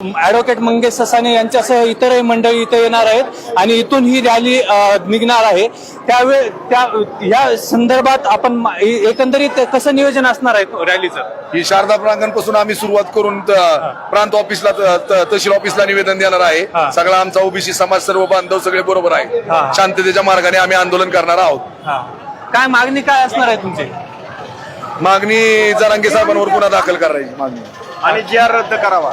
Advocate Mangesh Sasane यांच्यासह इतरही मंडळी इथे येणार आहेत आणि इथून ही रॅली निघणार आहे. त्यावेळी त्या या संदर्भात आपण एकंदरीत कसं नियोजन असणार आहे रॅलीचं? ही शारदा प्रांगणपासून आम्ही सुरुवात करून प्रांत ऑफिसला तहसील ऑफिसला निवेदन देणार. आहे. सगळा आमचा ओबीसी समाज सर्व बांधव सगळे बरोबर आहे. शांततेच्या मार्गाने आम्ही आंदोलन करणार आहोत. काय मागणी काय असणार आहे तुमची? मागणी जरांगे साहेबांवर गुन्हा दाखल करायची मागणी. आणि जी आर रद्द करावा.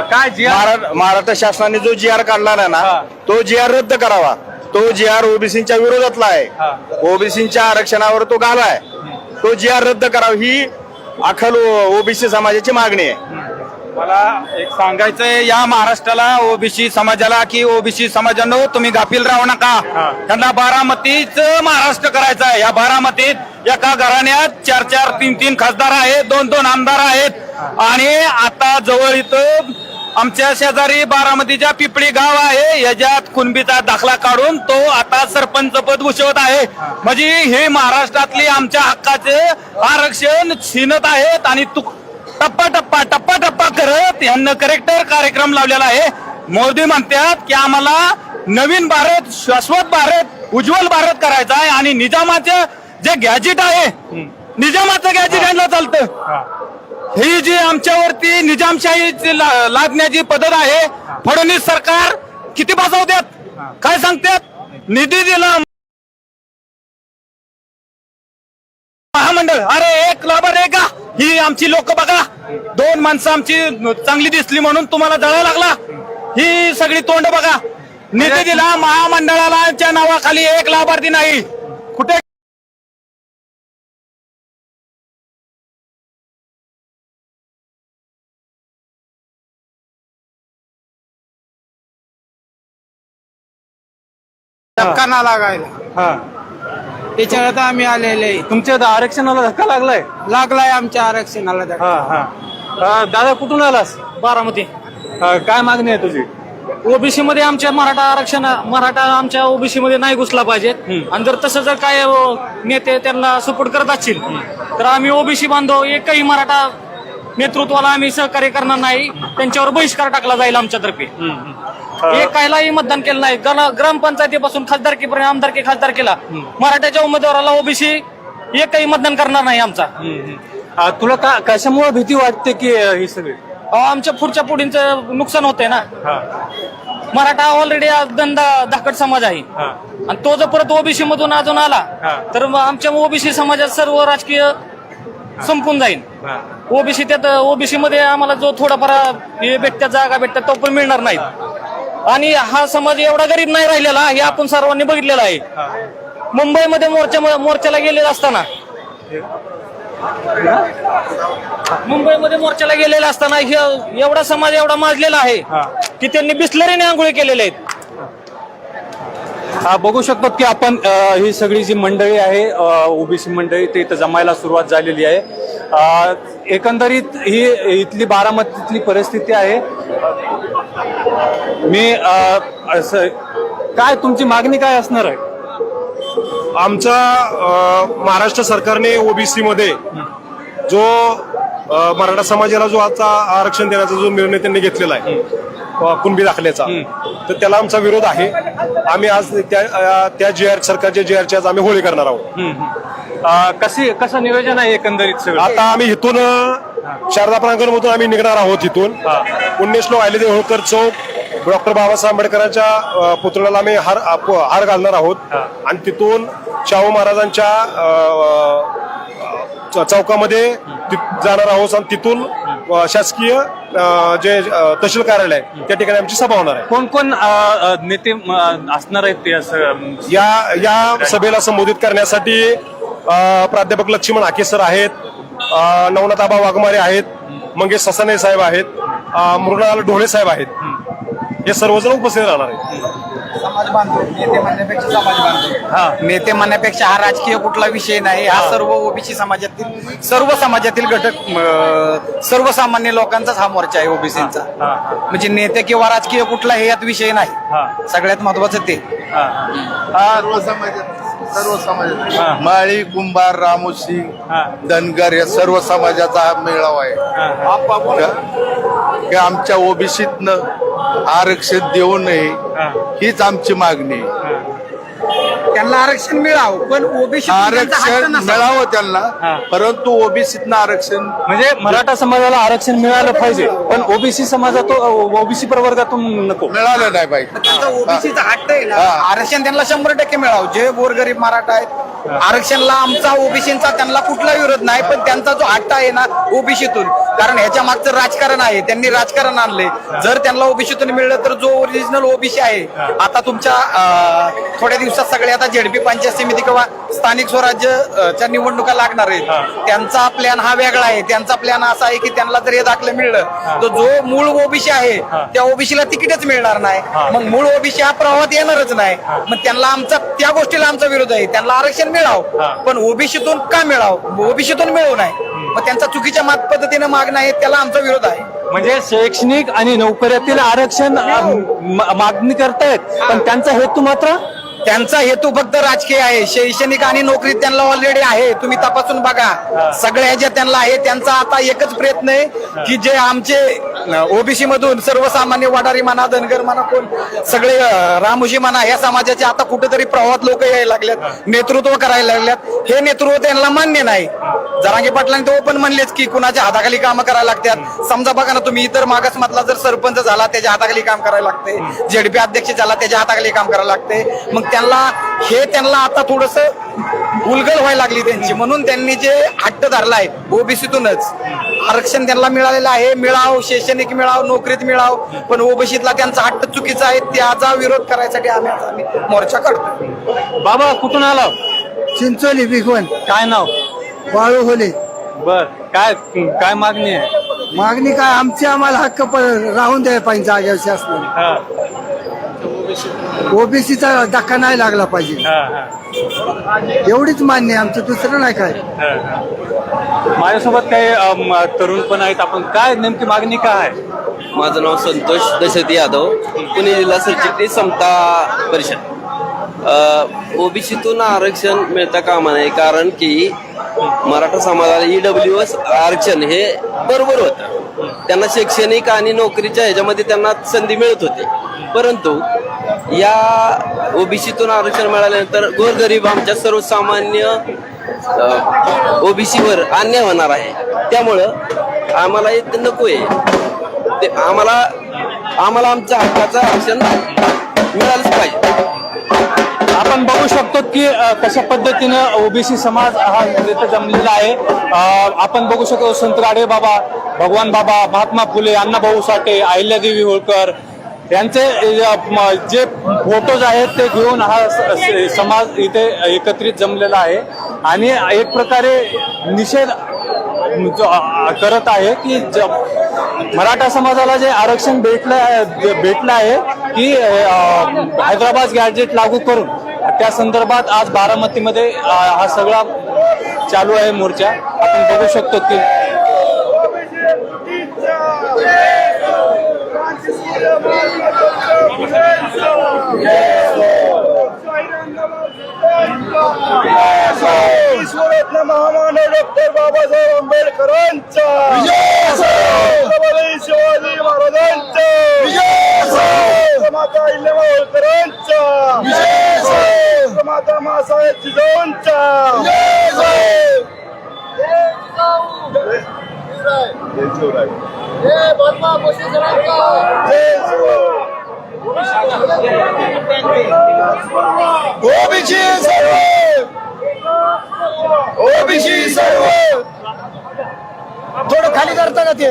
काय जी महारा- महाराष्ट्र शासनाने जो जी आर काढला आहे हा. ना तो जी आर रद्द करावा. तो जी आर ओबीसीच्या विरोधातला हा. आहे ओबीसीच्या आरक्षणावर तो गाला आहे. तो जी आर रद्द करावा ही अखल ओबीसी समाजाची मागणी आहे. मला एक सांगायचंय या महाराष्ट्राला ओबीसी समाजाला की ओबीसी समाजानो तुम्ही गाफील राहू नका. त्यांना बारामतीच महाराष्ट्र करायचा आहे. या बारामतीत एका घराण्यात चार चार तीन तीन खासदार आहेत दोन दोन आमदार आहेत. आणि आता जवळ इथं आमच्या शेजारी बारामतीच्या पिपळी गाव आहे. याच्यात कुणबीचा दाखला काढून तो आता सरपंच पद भूषवत आहे. म्हणजे हे महाराष्ट्रातली आमच्या हक्काचे आरक्षण छिनत आहेत आणि तू टप्पा टप्पा टप्पा टप्पा करत यांना करेक्टर कार्यक्रम लावलेला आहे. मोदी म्हणतात की आम्हाला नवीन भारत शाश्वत भारत उज्ज्वल भारत करायचा आहे आणि निजामाचे जे गॅजेट आहे निजामाचं गॅजेट यांना चालतं. ही. जी आमच्यावरती निजामशाही लादण्याची पद्धत आहे फडणवीस सरकार किती बसवतात काय सांगतात निधी दिला. महामंडळ अरे एक लाभार आहे का? ही आमची लोक बघा. दोन माणसं आमची चांगली दिसली म्हणून तुम्हाला जळा लागला. ही सगळी तोंड बघा. निधी दिला महामंडळाला च्या नावाखाली एक लाभार्थी नाही. कुठे? धक्का ना लागायला. हा. त्याच्यावर आम्ही आलेले तुमच्या आता आरक्षणाला धक्का लागलाय? लागलाय आमच्या आरक्षणाला धक्का. हा हा. अ, दादा कुठून आलास? बारामती. अ, काय मागणी आहे तुझी? ओबीसी मध्ये आमच्या मराठा आरक्षण मराठा आमच्या ओबीसी मध्ये नाही घुसला पाहिजे. आणि जर तसं जर काय अ, नेते त्यांना सपोर्ट करत असतील तर आम्ही ओबीसी बांधव एकही मराठा नेतृत्वाला आम्ही सहकार्य करणार नाही. त्यांच्यावर बहिष्कार टाकला जाईल आमच्यातर्फे. एकालाही मतदान केलं नाही. ग्रा- ग्रामपंचायतीपासून खासदारकीपर्यंत आमदारकी खासदारकीला. मराठ्याच्या उमेदवाराला ओबीसी एकही मतदान करणार नाही आमचा. तुला का कशामुळे भीती वाटते की ही सगळी? आमच्या पुढच्या पुढींचं नुकसान होतंय ना. मराठा ऑलरेडी धंदा धाकट समाज आहे. आणि तो जर परत ओबीसी मधून अजून आला तर आमच्या ओबीसी समाजात सर्व राजकीय संपून जाईल. ओबीसी त्यात ओबीसी मध्ये आम्हाला जो थोडाफार हे भेटत्या जागा भेटतात तो पण मिळणार नाहीत आणि हा समाज एवढा गरीब नाही राहिलेला हे आपण सर्वांनी बघितलेलं आहे. मुंबईमध्ये मोर्चा मोर्चाला गेलेला असताना. मुंबईमध्ये मोर्चाला गेलेला असताना हे- एवढा समाज एवढा माजलेला आहे की त्यांनी बिस्लरीने आंघोळी केलेल्या आहेत. हा बघू शकतो की आपण ही सगळी जी मंडळी आहे ओबीसी मंडळी ते इथं जमायला सुरुवात झालेली आहे. एकंदरीत ही इथली बारामतीतली परिस्थिती आहे. मी असं काय तुमची मागणी काय असणार आहे? आमचा महाराष्ट्र सरकारने ओबीसी मध्ये जो मराठा समाजाला जो आता आरक्षण देण्याचा जो निर्णय त्यांनी घेतलेला आहे कुणबी दाखल्याचा तर त्याला आमचा विरोध आहे. आम्ही आज त्या त्या जे आर सरकारच्या जे आरची आज आम्ही होळी करणार आहोत. कशी कसं नियोजन आहे एकंदरीत सगळं? आता आम्ही इथून शारदा प्रांगणमधून आम्ही निघणार आहोत इथून. पुण्यश्लोक आलेले होळकर चौक डॉक्टर बाबासाहेब आंबेडकरांच्या पुतळ्याला आम्ही हार हार घालणार आहोत. आणि तिथून शाहू महाराजांच्या चौकामध्ये जाणार आहोत. आणि तिथून शासकीय जे तहसील कार्यालय त्या ठिकाणी आमची सभा होणार आहे. कोण कोण नेते असणार आहेत ते या या सभेला संबोधित करण्यासाठी प्राध्यापक लक्ष्मण हाके सर आहेत. अ, नवनाथ आबा वाघमारे आहेत मंगेश ससाने साहेब आहेत मृणाल ढोळे साहेब आहेत. हे सर्वजण उपस्थित राहणार आहेत. समाज बांधव नेते म्हणण्यापेक्षा समाज बांधव. नेते म्हणण्यापेक्षा हा राजकीय कुठला विषय नाही हा सर्व ओबीसी समाजातील सर्व समाजातील घटक सर्वसामान्य लोकांचाच हा मोर्चा आहे ओबीसीचा. म्हणजे नेते किंवा राजकीय कुठला हे यात विषय नाही. सगळ्यात महत्वाचं ते. सर्व हा. समाज माळी कुंभार रामोशी हा. धनगर या सर्व समाजाचा हा मेळावा आहे का- की आमच्या ओबीसीतनं आरक्षण देऊ नये हीच आमची मागणी आहे. त्यांना आरक्षण मिळावं पण ओबीसी आरक्षण मिळावं हा. त्यांना परंतु ओबीसीतनं आरक्षण म्हणजे मराठा समाजाला आरक्षण मिळालं पाहिजे पण ओबीसी समाजात ओबीसी प्रवर्गातून नको. मिळालं नाही पाहिजे त्यांचा ओबीसीचा हट्ट आहे ना हा. आरक्षण त्यांना शंभर टक्के मिळावं. जे गोरगरीब मराठा आहेत. आरक्षणला आमचा ओबीसीचा त्यांना कुठला विरोध नाही पण त्यांचा जो हट्ट आहे ना ओबीसीतून. कारण ह्याच्या मागचं राजकारण आहे त्यांनी राजकारण आणले. जर त्यांना ओबीसीतून मिळलं तर जो ओरिजिनल ओबीसी आहे आता तुमच्या थोड्या दिवसात सगळे आता झेडपी पंचायत समिती किंवा स्थानिक स्वराज्य च्या निवडणुका लागणार आहेत. त्यांचा प्लॅन हा वेगळा आहे. त्यांचा प्लॅन असा आहे की त्यांना जर हे दाखलं मिळलं तर जो मूळ ओबीसी आहे त्या ओबीसीला तिकीटच मिळणार नाही. मग मूळ ओबीसी हा प्रवाहात येणारच नाही. मग त्यांना आमचा त्या गोष्टीला आमचा विरोध आहे. त्यांना आरक्षण मिळावं. पण ओबीसीतून का मिळावं? ओबीसीतून मिळवू नाही. मग त्यांचा चुकीच्या मात पद्धतीने मागणं आहे त्याला आमचा विरोध आहे. म्हणजे शैक्षणिक आणि नोकऱ्यातील आरक्षण म- मागणी करतायत पण त्यांचा हेतू मात्र? त्यांचा हेतू फक्त राजकीय आहे. शैक्षणिक आणि नोकरी त्यांना ऑलरेडी आहे. तुम्ही तपासून बघा. सगळ्या ह्याच्यात त्यांना आहे त्यांचा आता एकच प्रयत्न आहे की जे आमचे ओबीसी मधून सर्वसामान्य वडारी म्हणा धनगर म्हणा कोण सगळे अं, रामोशी म्हणा या समाजाचे आता कुठेतरी प्रवाहात लोक यायला लागल्यात नेतृत्व करायला लागल्यात हे नेतृत्व त्यांना मान्य नाही. जरांगे पाटलांनी तो पण म्हणलेच की कुणाच्या हाताखाली कामं करायला लागतात. समजा बघा ना तुम्ही इतर मागास मधला जर सरपंच झाला त्याच्या हाताखाली काम करायला लागते. जेडपी अध्यक्ष झाला त्याच्या हाताखाली काम करायला लागते. मग त्यांना हे त्यांना आता थोडस उलगल व्हायला लागली त्यांची. म्हणून त्यांनी जे हट्ट धरला आहे ओबीसीतूनच आरक्षण त्यांना मिळालेलं आहे. मिळाव शैक्षणिक मिळाव नोकरीत मिळाव. पण ओबीसीतला त्यांचा हट्ट चुकीचा आहे त्याचा विरोध करायसाठी आम्ही मोर्चा काढतो बाबा कुठून आला चिंचोली भिगवण काय नाव? वाळू होले बर काय काय मागणी आहे? मागणी काय आमची आम्हाला हक्क राहून द्यायला पाहिजे जागेवर शासनाने. हा, ओबीसीचा धक्का नाही लागला पाहिजे. हा, हा, एवढीच मान्य आहे आमचं दुसरं नाही काय. हा, हा. माझ्यासोबत काही अम, तरुण पण आहेत. आपण काय नेमकी मागणी काय आहे? माझं नाव संतोष दशरथ यादव. पुणे जिल्हा सरचिटणीस समता परिषद. ओबीसीतून आरक्षण मिळता कामा नये कारण की मराठा समाजाला ईडब्ल्यू एस आरक्षण हे बरोबर होतं. त्यांना शैक्षणिक आणि नोकरीच्या ह्याच्यामध्ये त्यांना संधी मिळत होती. परंतु या ओबीसीतून आरक्षण मिळाल्यानंतर गोरगरीब आमच्या सर्वसामान्य ओबीसीवर अन्याय होणार आहे. त्यामुळं आम्हाला हे नको आहे ते आम्हाला आम्हाला आमच्या हक्काचं आरक्षण मिळालंच पाहिजे. आपण बघू शकतो की कशा पद्धतीनं ओबीसी समाज हा इथं जमलेला आहे. आपण बघू शकतो संत गाडे बाबा भगवान बाबा महात्मा फुले अण्णाभाऊ साठे अहिल्यादेवी होळकर यांचे जे फोटोज आहेत ते घेऊन हा स- समाज इथे एकत्रित जमलेला आहे. आणि एक प्रकारे निषेध करत आहे की ज- मराठा समाजाला जे आरक्षण भेटलं भेटलं आहे की हैदराबाद गॅजेट लागू करून त्या संदर्भात आज बारामतीमध्ये हा सगळा चालू आहे मोर्चा. आपण बघू शकतो की महामानव डॉक्टर बाबासाहेब आंबेडकरांचा माता मासाहेब जिजाऊंचा ओबीसी सर्व ओबीसी सर्व थोडं खाली करता का ते.